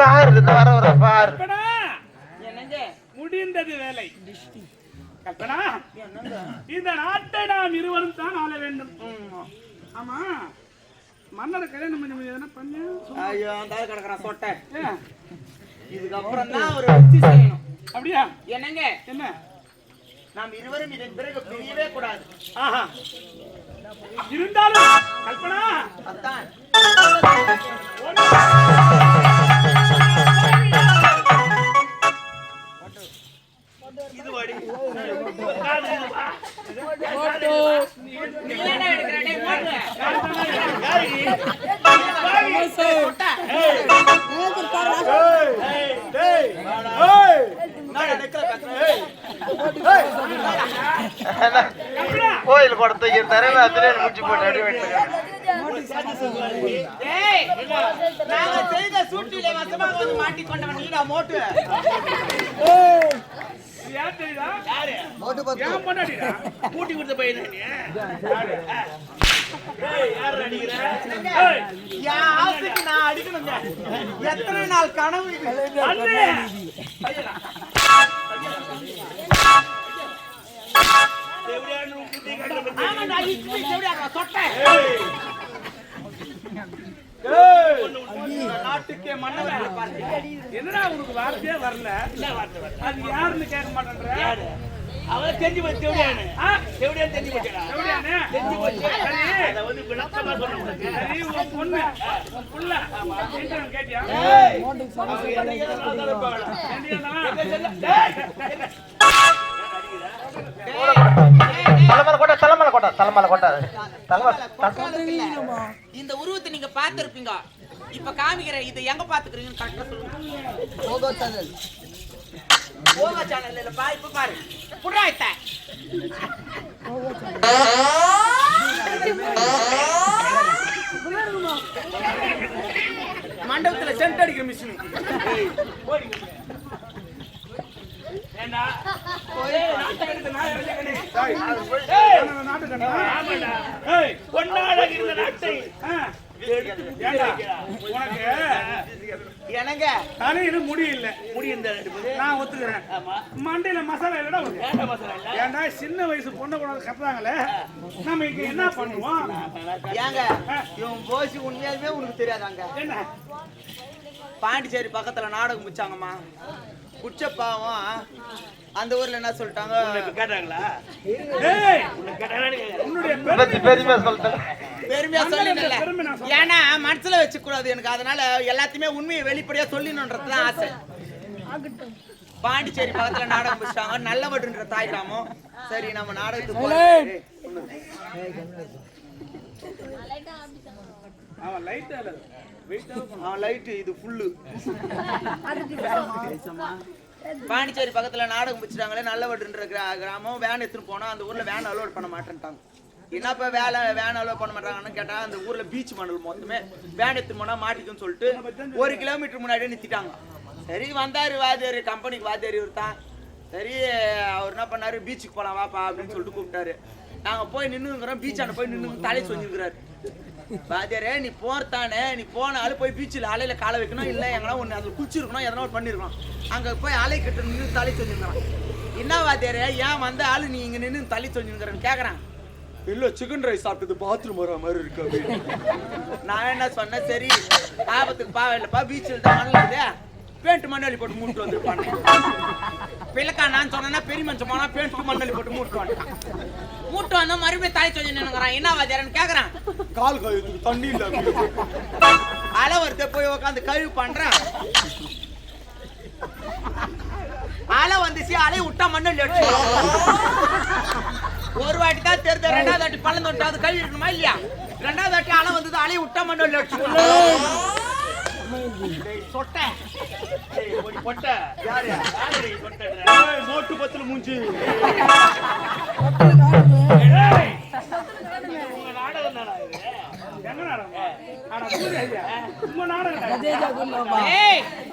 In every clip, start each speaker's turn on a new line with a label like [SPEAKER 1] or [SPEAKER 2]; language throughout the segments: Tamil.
[SPEAKER 1] கார் இருந்து வர வர பார்
[SPEAKER 2] கல்பனா
[SPEAKER 3] என்னங்க
[SPEAKER 2] முடிந்தது வேலை கல்பனா இந்த நாட்டை நாம் இருவரும் தான் ஆள வேண்டும். ஆமா. மன்னரை கல்யாணம் பண்ணி எதனா பண்ணு.
[SPEAKER 3] ஐயோ அந்த கிடக்குறான் சொட்டை? இதுக்கப்புறம் தான் ஒரு வச்சு செய்யணும்.
[SPEAKER 2] அப்படியா?
[SPEAKER 3] என்னங்க?
[SPEAKER 2] என்ன?
[SPEAKER 3] நாம் இருவரும் இதன் பிறகு பிரியவே கூடாது.
[SPEAKER 2] ஆஹா. இருந்தாலும் கல்பனா
[SPEAKER 3] அதான். நீ ஏன்டா எடுக்கிற? டேய், போடு. சொட்டை. என்னடா நெக்கல பேசுற?
[SPEAKER 1] கோயில் குடத்துக்கு தரையில அதிலே முடிச்சு போட்டு அடி
[SPEAKER 3] டேய், நாங்க செய்த சூழ்நிலை வசமாக வந்து மாட்டிக்கொண்டவன் நீடா மோட்டு
[SPEAKER 2] இது யார்? தெரியுதா ஏன் பொண்டாட்டிடா
[SPEAKER 3] கூட்டி கொடுத்த பையன்
[SPEAKER 2] ஏய்,
[SPEAKER 3] என் ஆசைக்கு நான் அடிக்கணுங்க எத்தனை நாள் கனவு இது?
[SPEAKER 2] அண்ணே.
[SPEAKER 3] ஆமாண்டா, இட்லி செவடியா இருக்கா, சொட்டை. நாட்டுக்கே.
[SPEAKER 2] என்னடா உனக்கு வார்த்தையே வரல? அது யாருன்னு கேட்க மாட்டேன்ற?
[SPEAKER 3] அவன் தெரிஞ்சு போச்சு செவடியான்னு.
[SPEAKER 2] ஆ?
[SPEAKER 3] செவடியான்னு தெரிஞ்சு.
[SPEAKER 2] சரி, உன் பொண்ணு, உன் புள்ள, கேட்டியா?
[SPEAKER 1] தலைமலை கொட்டா தலைமலை கொட்டா தலைமலை கொட்டா. தலைமலை.
[SPEAKER 3] இந்த உருவத்தை நீங்க பார்த்திருப்பீங்க. இப்ப காமிக்கிறேன் இது எங்க பாத்துக்கிறீங்கன்னு கரெக்டா சொல்லுங்க. போகோ சேனல் போகோ சேனல் இல்ல பா இப்ப பாரு. புடுறா இத்த. மண்டபத்துல சென்ட் அடிக்கிற மிஷின்
[SPEAKER 2] ஏண்டா? ஏய், நாட்டை எடுத்து நான் இறங்கி ஏய், நான் நாட்டுக்கண்ணா? ஏய், ஆ. ஏண்டா, உனக்கு?
[SPEAKER 3] எனங்க
[SPEAKER 2] தலையில முடி இல்ல. முடி இந்த நான் ஒத்துக்கிறேன். மண்டையில மசாலா இல்லடா சின்ன வயசு பொண்ணு கூட கத்துறாங்களே. நம்ம இங்க என்ன பண்ணுவோம்?
[SPEAKER 3] ஏங்க இவன் போசி உண்மையாலுமே உனக்கு தெரியாதாங்க?
[SPEAKER 2] என்ன?
[SPEAKER 3] பாண்டிச்சேரி பக்கத்துல நாடகம் முடிச்சாங்கம்மா. குச்ச பாவம் அந்த ஊர்ல என்ன சொல்லிட்டாங்க?
[SPEAKER 1] பத்தி பெருமையா
[SPEAKER 2] நான் சொல்றேன்.
[SPEAKER 3] ஏன்னா மனசுல வச்சுக்க கூடாது எனக்கு. அதனால எல்லாத்தையுமே உண்மையை வெளிப்படையா சொல்லணுன்றது தான் ஆசை பாண்டிச்சேரி பக்கத்துல நாடகம் முடிச்சிட்டாங்க. நல்லவடுன்ற தாய் கிராமம் சரி நம்ம நாடகத்துக்கு போறோம்.
[SPEAKER 2] அவன் லைட்டா
[SPEAKER 3] இது ஃபுல்லு பாண்டிச்சேரி பக்கத்துல நாடகம் வச்சுட்டாங்களே நல்லவடுன்ற கிரா- கிராமம் வேன் எடுத்துன்னு போனா அந்த ஊர்ல வேன் அலோட் பண்ண மாட்டேன்ட்டாங்க. என்னப்பா வேலை வேன் அலோட் பண்ண மாட்டாங்கன்னு கேட்டா அந்த ஊர்ல பீச் மணல் மொத்தமே வேன் எடுத்துன்னு போனா மாட்டிக்கும்னு சொல்லிட்டு ஒரு கிலோமீட்டர் முன்னாடியே நிறுத்திட்டாங்க. சரி வந்தாரு வாத்தியார் கம்பெனிக்கு வாத்தியார் இவர் தான் சரி அவர் என்ன பண்ணாரு பீச்சுக்கு போலாம் வாப்பா அப்படின்னு சொல்லிட்டு கூப்பிட்டாரு. நாங்க போய் நின்னுங்கிறோம் பீச்சாண்ட போய் நின்னு தலை சொல்லிருக்கிறாரு வாத்தியாரே நீ போறதானே? நீ போனாலும் போய் பீச்சில் அலையில காலை வைக்கணும் இல்லை எங்கன்னா ஒன்று அதில் குளிச்சிருக்கணும் எதனா ஒன்று பண்ணிருக்கணும். அங்கே போய் அலை கிட்ட நின்று தலை சொல்லிருக்கிறான் என்ன வாத்தியாரே ஏன் வந்த ஆளு நீ இங்கே நின்று தலை சொல்லிருக்கிறேன்னு கேட்குறான் இல்லை சிக்கன் ரைஸ் சாப்பிட்டது பாத்ரூம் வர மாதிரி இருக்கு. நான் என்ன சொன்னேன் சரி ஆபத்துக்கு பாவம் இல்லைப்பா பீச்சில் தான் மணல் பேண்ட் மண்ணாளி போட்டு மூட்டு வந்துருப்பான். பிள்ளைக்கா நான் சொன்னேன்னா பெரிய மனுஷன் போனா பேண்ட் மண்ணாளி போட்டு மூட்டு வந்துட்டான் மூட்டு வந்தா மறுபடியும் தலை சொல்லி நின்னுங்கிறான். என்ன வாத்தியாரன்னு கேட்குறான் கால் கழுவுறதுக்கு தண்ணி இல்லை அலை வருது போய் உட்காந்து கழுவு பண்றேன். அலை வந்துச்சு அலை விட்டா மண்ணல் ஒரு வாட்டி தான் தெரிஞ்ச ரெண்டாவது வாட்டி பள்ளம் தொட்டு அது கழுவி இருக்கணுமா இல்லையா? ரெண்டாவது வாட்டி அலை வந்தது அலை விட்டா மண்ணல் மோட்டு பத்துல மூஞ்சி.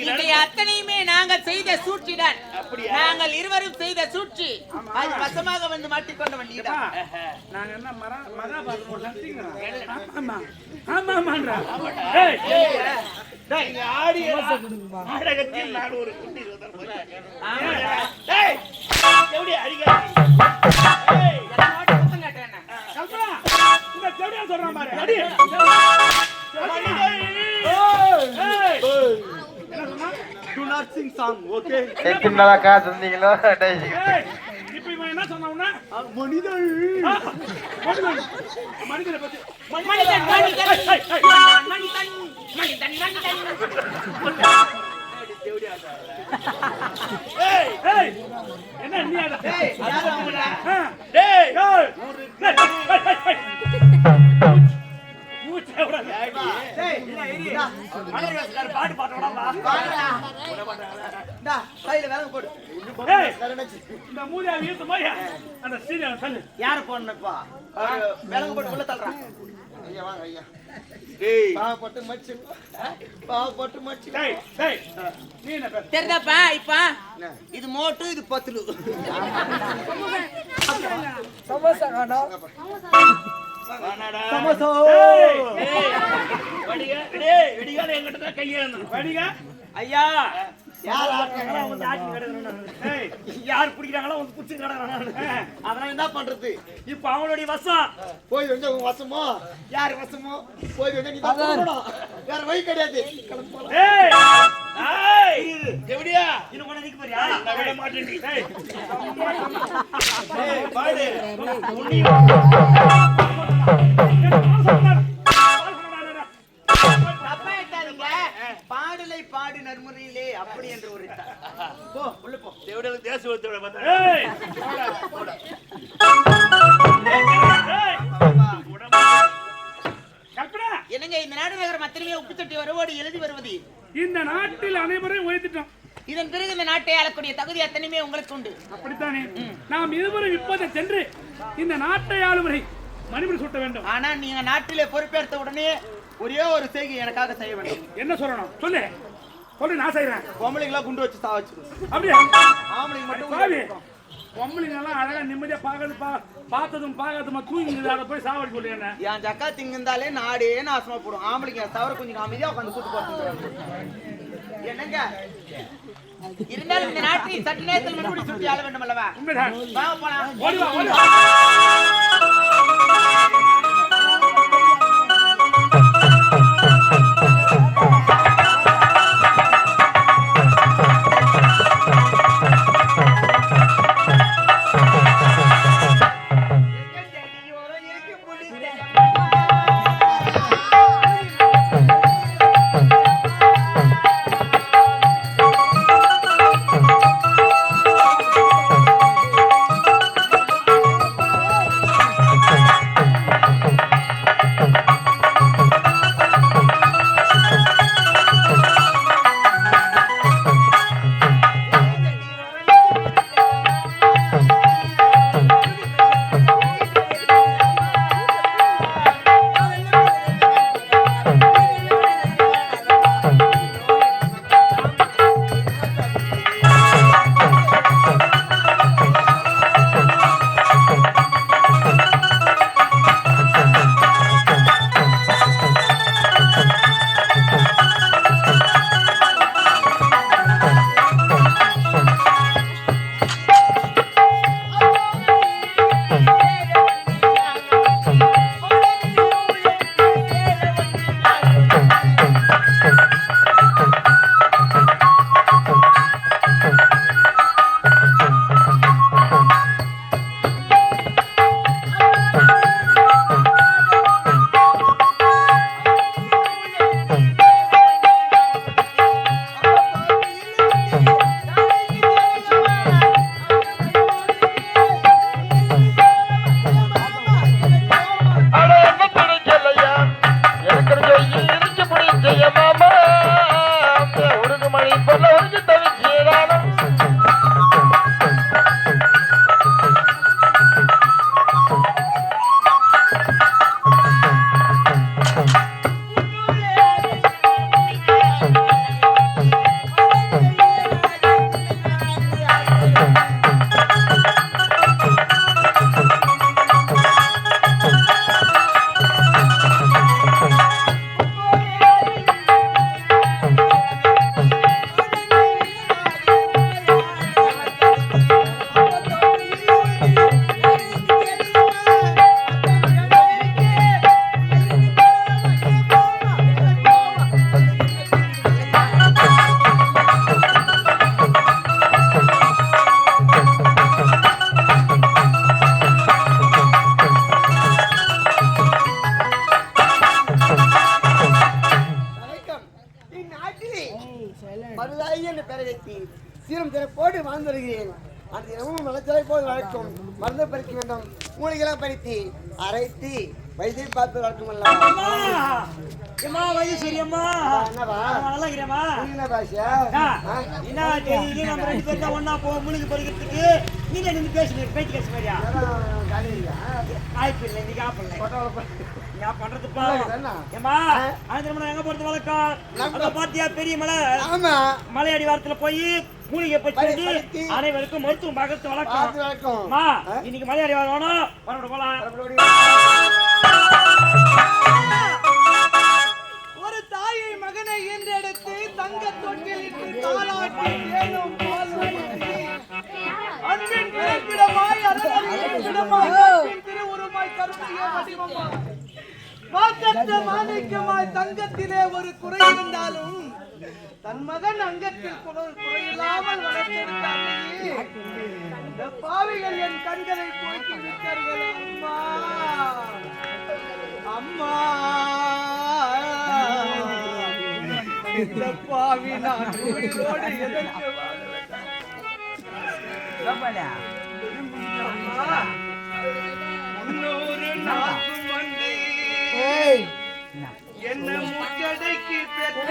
[SPEAKER 2] தானா
[SPEAKER 4] அத்தனையுமே நாங்கள் செய்த சூழ்ச்சிதான்
[SPEAKER 2] அப்படியா?
[SPEAKER 4] நாங்கள் இருவரும் செய்த சூழ்ச்சி.
[SPEAKER 3] அது வசமாக வந்து மாட்டிக்கொண்ட வேண்டியதான்
[SPEAKER 2] நாங்க என்ன மரா மகாபாரதம் ஆமா ஆமா. ஆமான்றா. நாடகத்தில் நான் ஒரு டேய் எப்படி செடியா சொல்றான் பாரு. அடி சொன்னா?
[SPEAKER 1] நாளா காசு இருந்தீங்களோ
[SPEAKER 2] இப்போ இவன் என்ன சொன்னான்னா
[SPEAKER 3] மனிதன்.
[SPEAKER 2] மனிதன். மனிதனை பத்தி.
[SPEAKER 4] மனிதன் மனிதன். மனிதன்.
[SPEAKER 2] என்ன
[SPEAKER 3] டேய்
[SPEAKER 2] பாட்டு பாடுறாடா.
[SPEAKER 3] இந்தா
[SPEAKER 2] அந்த சீனியரை தள்ளு.
[SPEAKER 3] யார போனப்பா விலங்கு போட்டு உள்ள தள்ளுறான் ஐயா வாங்க ஐயா
[SPEAKER 4] தெரியுதாப்பா இப்ப? இது மோட்டு இது பத்துலு.
[SPEAKER 3] ஐயா யார் ஆட்டுறாங்களோ அவங்க
[SPEAKER 2] டேய்,
[SPEAKER 3] யார் பிடிக்கிறாங்களோ அவங்க பிடிச்சி கிடக்குறாங்க அதெல்லாம் என்ன பண்றது
[SPEAKER 2] இப்ப அவனுடைய வசம்
[SPEAKER 3] போய் வந்து உங்க வசமோ யார் வசமோ போய் வந்து நீ தான். வேற வழி கிடையாது
[SPEAKER 2] எப்படியா
[SPEAKER 3] இன்னும் கொஞ்சம் நிக்க போறியா
[SPEAKER 2] நான் விட மாட்டேன் டேய்.
[SPEAKER 3] ஏய், பாடு பாடு நன்முறையிலே அப்படி என்று ஒரு போ உள்ள போ.
[SPEAKER 2] தேவடல தேசத்தோட பார்த்தா ஏய்! போடா,
[SPEAKER 4] என்னங்க இந்த நாடு நகரம் அத்தனையுமே உப்பு தொட்டி வருவோடு எழுதி வருவது?
[SPEAKER 2] இந்த நாட்டில் அனைவரையும் உயர்த்திட்டோம்.
[SPEAKER 4] இதன் பிறகு இந்த நாட்டை ஆளக்கூடிய தகுதி அத்தனையுமே உங்களுக்கு உண்டு.
[SPEAKER 2] அப்படித்தானே? நாம் இருவரும் இப்போதை சென்று இந்த நாட்டை ஆளுவரை மணிமணி சூட்ட வேண்டும்.
[SPEAKER 3] ஆனா நீங்க நாட்டிலே பொறுப்பேற்ற உடனே ஒரே ஒரு செய்கை எனக்காக செய்ய வேண்டும்.
[SPEAKER 2] என்ன சொல்லணும்? சொல்லு. சொல்லு நான் செய்யறேன்
[SPEAKER 3] பொம்பளைங்களா குண்டு வச்சு சா வச்சு
[SPEAKER 2] அப்படியே?
[SPEAKER 3] ஆம்பளைங்க மட்டும்
[SPEAKER 2] பாவி
[SPEAKER 3] உள்ள இருக்கும்.
[SPEAKER 2] பொம்பளைங்க எல்லாம் அழகா நிம்மதியா பார்க்கறது பா பார்த்ததும் பார்க்காததுமா தூங்கி அதை போய் சாவடி சொல்லி என்ன?
[SPEAKER 3] என் ஜக்கா திங்கிருந்தாலே நாடே நாசமா போடும். ஆம்பளைங்க தவிர கொஞ்சம் அமைதியா உட்காந்து கூத்து போட்டு என்னங்க?
[SPEAKER 4] இருந்தாலும் இந்த நாட்டை சற்று நேரத்தில் மறுபடி சுற்றி ஆள வேண்டும் அல்லவா போலாம்.
[SPEAKER 5] பறித்து அரைத்து வைத்தியம் பார்த்து வளர்க்கும்
[SPEAKER 6] அம்மா அம்மா
[SPEAKER 5] என்னவா?
[SPEAKER 6] நல்லா இருக்கிறேம்மா
[SPEAKER 5] என்ன பாஷா?
[SPEAKER 6] என்ன டெய்லி நம்ம ரெண்டு பேரும் தான் ஒண்ணா போவோம் முழுக்கு பறிக்கிறதுக்கு நீங்க நின்று பேசுங்க பேச்சு பேச மாதிரியா? வாய்ப்பு இல்லை இன்னைக்கு ஆப்பிடல நான் பண்றது பாவம்
[SPEAKER 5] என்ன?
[SPEAKER 6] ஏம்மா ஆந்திரமலை எங்க போறது வழக்கம் அங்க பாத்தியா பெரிய மலை?
[SPEAKER 5] ஆமா.
[SPEAKER 6] மலை அடிவாரத்துல போய் மூலிகை
[SPEAKER 5] பறித்து
[SPEAKER 6] அனைவருக்கும் மருத்துவம் பார்க்கறது வழக்கம். அம்மா இன்னைக்கு மலை அடிவாரம் வேணும். வரவிட போலாம்.
[SPEAKER 7] ஒரு தாயை மகனை ஈன்றெடுத்து தங்க தாளாட்டி தேனும் அன்பின் பிறப்பிடமாய் இடமாய் அன்பின் திருவுருமாய் கருணையே வடிவமாய். வாக்கற்ற மாணிக்கமாய் தங்கத்திலே ஒரு குறை இருந்தாலும் தன் மகன் அங்கத்தில் குறை குறையில்லாமல் இந்த பாவிகள் என் கண்களை போக்கி விட்டார்கள் அம்மா. அம்மா. இந்த பாவி நான் எதற்கு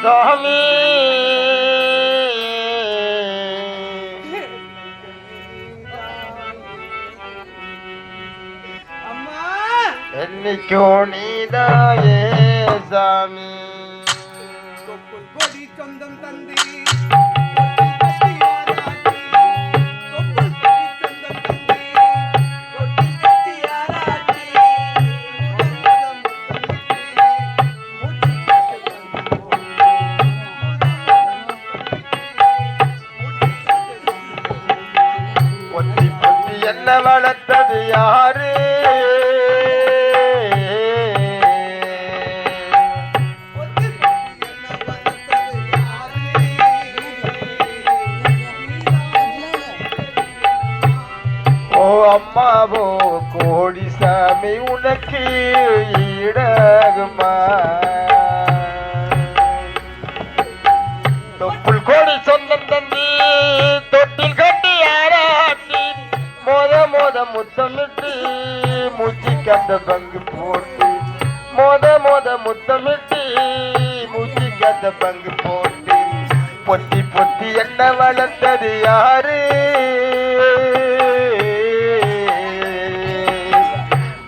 [SPEAKER 7] வேட்டலையோ
[SPEAKER 1] சாமி
[SPEAKER 7] அம்மா
[SPEAKER 1] என்னைக்கோ நீதாயே சாமி வளர்த்தது யாரு? ஓ அம்மாவோ கோடி சாமி உனக்கு ஈடாகுமா தொப்புள் கோடி சொந்தம் தந்தி தொட்டில் கட்ட முத்தமிட்டு மூச்சு கந்த பங்கு போட்டு மோத மோத முத்தமிட்டு மூச்சு கந்த பங்கு போட்டு பொத்தி பொத்தி என்ன வளர்த்தது யாரு?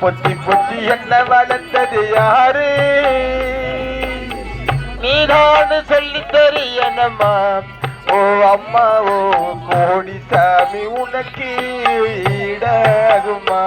[SPEAKER 1] பொத்தி பொத்தி என்ன வளர்த்தது யாரு? நீதான் சொல்லி தெரியணுமா ஓ அம்மா ஓ கோடி சாமி உனக்கு ஈடாகுமா?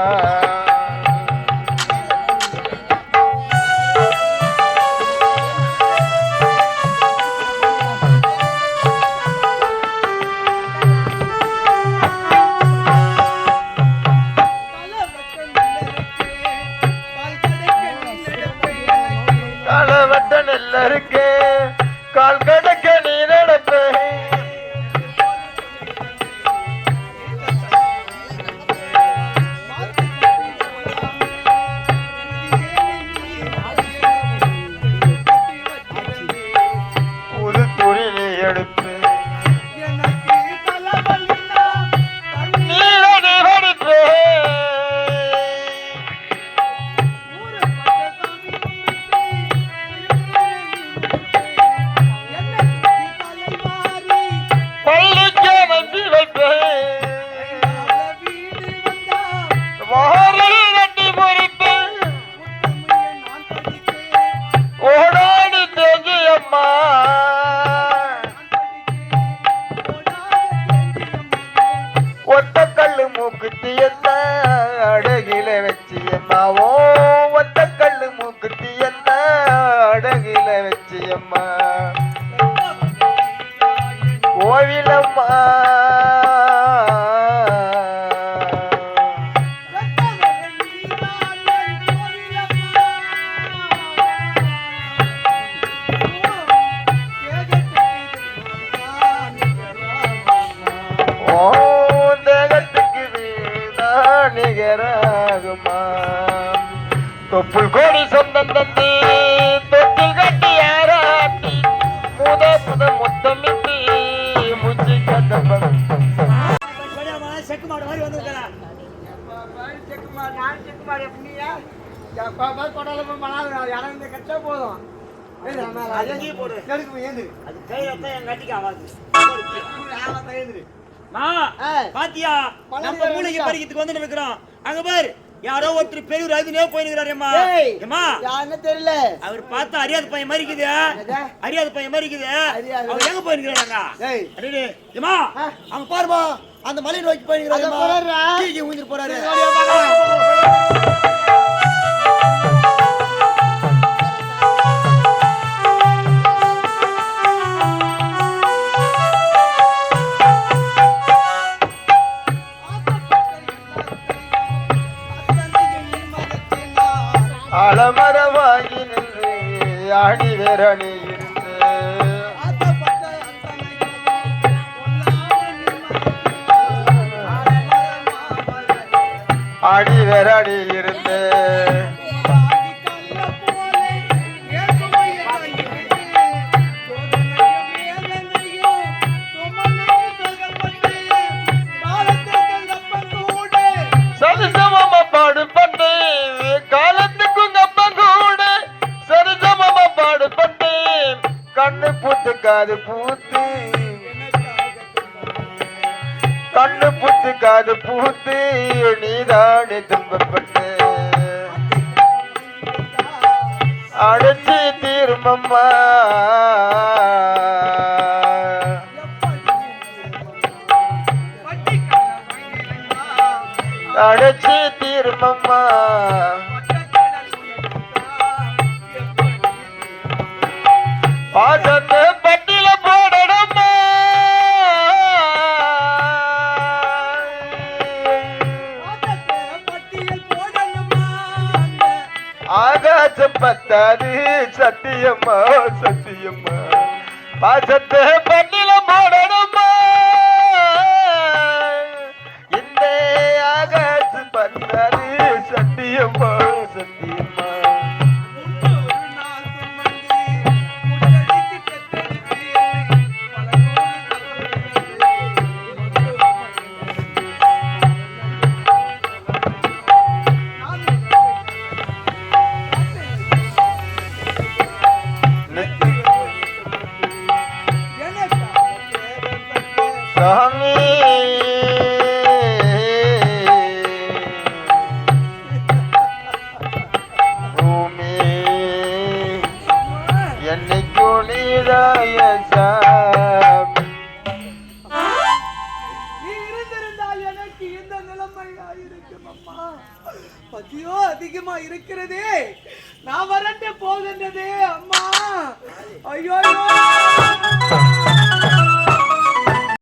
[SPEAKER 2] பாத்தியா? நம்ம மூலிகை? பறிக்கிறதுக்கு வந்து நிக்கிறோம் அங்க பாரு. யாரோ ஒருத்தர் பெரிய அதுனே போயிருக்கிறாரேம்மா. ஏம்மா.
[SPEAKER 5] யாருன்னு தெரியல?
[SPEAKER 2] அவர் பார்த்தா அறியாத பையன் மாதிரி இருக்குது? அறியாத பையன் மாதிரி இருக்குது. அவர் எங்க போயிருக்கிறாங்க
[SPEAKER 5] ஆ.
[SPEAKER 2] அங்க பாருமா அந்த மலை நோக்கி
[SPEAKER 5] அங்க
[SPEAKER 2] போயிருக்கிறாரேம்மா
[SPEAKER 5] போறாரா?
[SPEAKER 2] கீழே ஊந்திட்டு போறாரு
[SPEAKER 5] ஓடியா பார்க்கலாம்.
[SPEAKER 1] அலமரமாகி நின்று ஆடி வேரணி ஆடி கண்ணு பூத்து காது பூத்து. கண்ணு பூத்து காது பூத்து நீதானே துன்பப்பட்டு. அடைச்சி தீருமம்மா. அடைச்சி தீருமம்மா. பாசத்தை பட்டில போடணுமா? ஆகாசம் பத்தாது சத்தியம்மா சத்தியம்மா பாசத்தை பட்டில போடணுமா?